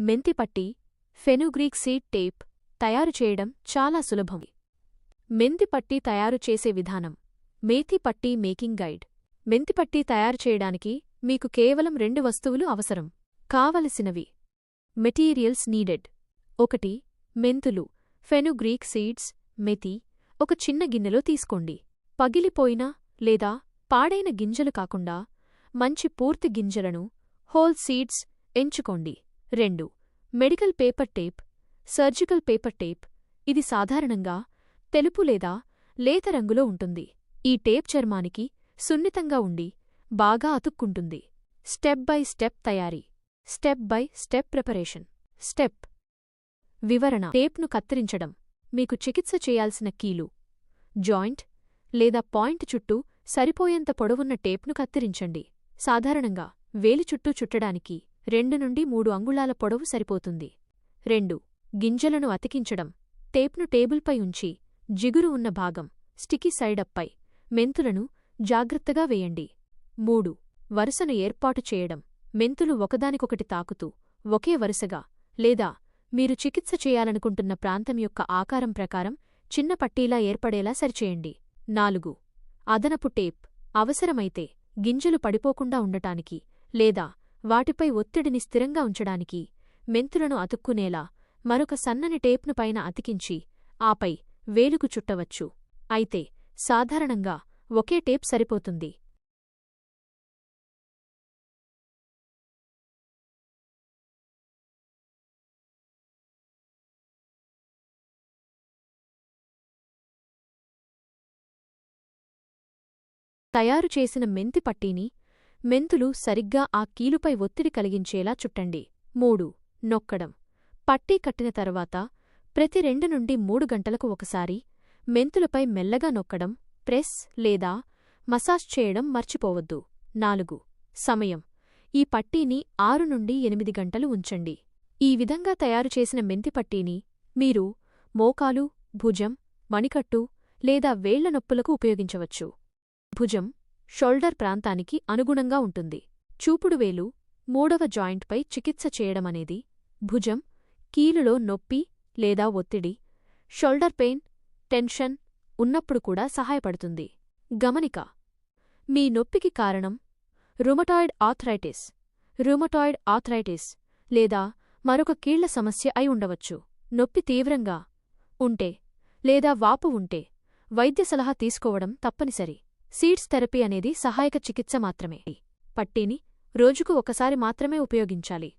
మెంతిపట్టి fenugreek seed tape తయారు చేయడం చాలా సులభం. మెంతిపట్టి తయారు చేసే విధానం మేథిపట్టి మేకింగ్ గైడ్. మెంతిపట్టి తయారు చేయడానికి మీకు కేవలం రెండు వస్తువులు అవసరం. కావలసినవి. Materials needed. ఒకటి మెంతులు ఫెనుగ్రీక్ సీడ్స్ మెతి ఒక చిన్న గిన్నెలో తీసుకోండి. పగిలిపోయిన లేదా పాడైన గింజలు కాకుండా మంచి పూర్తి గింజలను హోల్ సీడ్స్ ఎంచుకోండి. రెండు medical paper tape surgical paper tape ఇది సాధారణంగా తెలుపు లేదా లేత రంగులో ఉంటుంది. ఈ టేప్ చర్మానికి సున్నితంగా ఉండి బాగా అతుక్కుంటుంది. స్టెప్ బై స్టెప్ తయారీ step by step preparation. Step వివరణ టేప్ను కత్తిరించడం మీకు చికిత్స చేయాల్సిన కీలు జాయింట్ లేదా పాయింట్ చుట్టూ సరిపోయేంత పొడవున్న టేప్ను కత్తిరించండి. సాధారణంగా వేలి చుట్టూ చుట్టడానికి రెండు నుండి మూడు అంగుళాల పొడవు సరిపోతుంది. రెండు. గింజలను అతికించడం. టేప్ను టేబుల్పై ఉంచి జిగురు ఉన్న భాగం స్టికీ సైడప్పై మెంతులను జాగ్రత్తగా వేయండి. మూడు. వరుసను ఏర్పాటు చేయడం. మెంతులు ఒకదానికొకటి తాకుతూ ఒకే వరుసగా లేదా మీరు చికిత్స చేయాలనుకుంటున్న ప్రాంతం యొక్క ఆకారం ప్రకారం చిన్న పట్టీలా ఏర్పడేలా సరిచేయండి. నాలుగు. అదనపు టేప్. అవసరమైతే గింజలు పడిపోకుండా ఉండటానికి లేదా వాటిపై ఒత్తిడిని స్థిరంగా ఉంచడానికి మెంతులను అతుక్కునేలా మరొక సన్నని టేప్ను పైన అతికించి ఆపై వేలుకు చుట్టవచ్చు. అయితే సాధారణంగా ఒకే టేప్ సరిపోతుంది. తయారు చేసిన మెంతి పట్టీని మెంతులు సరిగ్గా ఆ కీలుపై ఒత్తిడి కలిగించేలా చుట్టండి. మూడు. నొక్కడం. పట్టీ కట్టిన తర్వాత ప్రతి రెండు నుండి మూడు గంటలకు ఒకసారి మెంతులపై మెల్లగా నొక్కడం ప్రెస్ లేదా మసాజ్ చేయడం మర్చిపోవద్దు. నాలుగు. సమయం. ఈ పట్టీని ఆరు నుండి ఎనిమిది గంటలు ఉంచండి. ఈ విధంగా తయారు చేసిన మెంతి పట్టీని మీరు మోకాలు భుజం మణికట్టు లేదా వేళ్ళ నొప్పులకు ఉపయోగించవచ్చు. భుజం. షోల్డర్ ప్రాంతానికి అనుగుణంగా ఉంటుంది. చూపుడు వేలు మూడవ జాయింట్పై చికిత్స చేయడమనేది భుజం కీలులో నొప్పి లేదా ఒత్తిడి షోల్డర్ పెయిన్ టెన్షన్ ఉన్నప్పుడు కూడా సహాయపడుతుంది. గమనిక మీ నొప్పికి కారణం రుమటాయిడ్ ఆథరైటిస్ రుమటాయిడ్ ఆథరైటిస్ లేదా మరొక కీళ్ళ సమస్య అయి ఉండవచ్చు. నొప్పి తీవ్రంగా ఉంటే లేదా వాపు ఉంటే వైద్య సలహా తీసుకోవడం తప్పనిసరి. సీడ్స్ థెరపీ అనేది సహాయక చికిత్స మాత్రమే. పట్టీని రోజుకు ఒకసారి మాత్రమే ఉపయోగించాలి.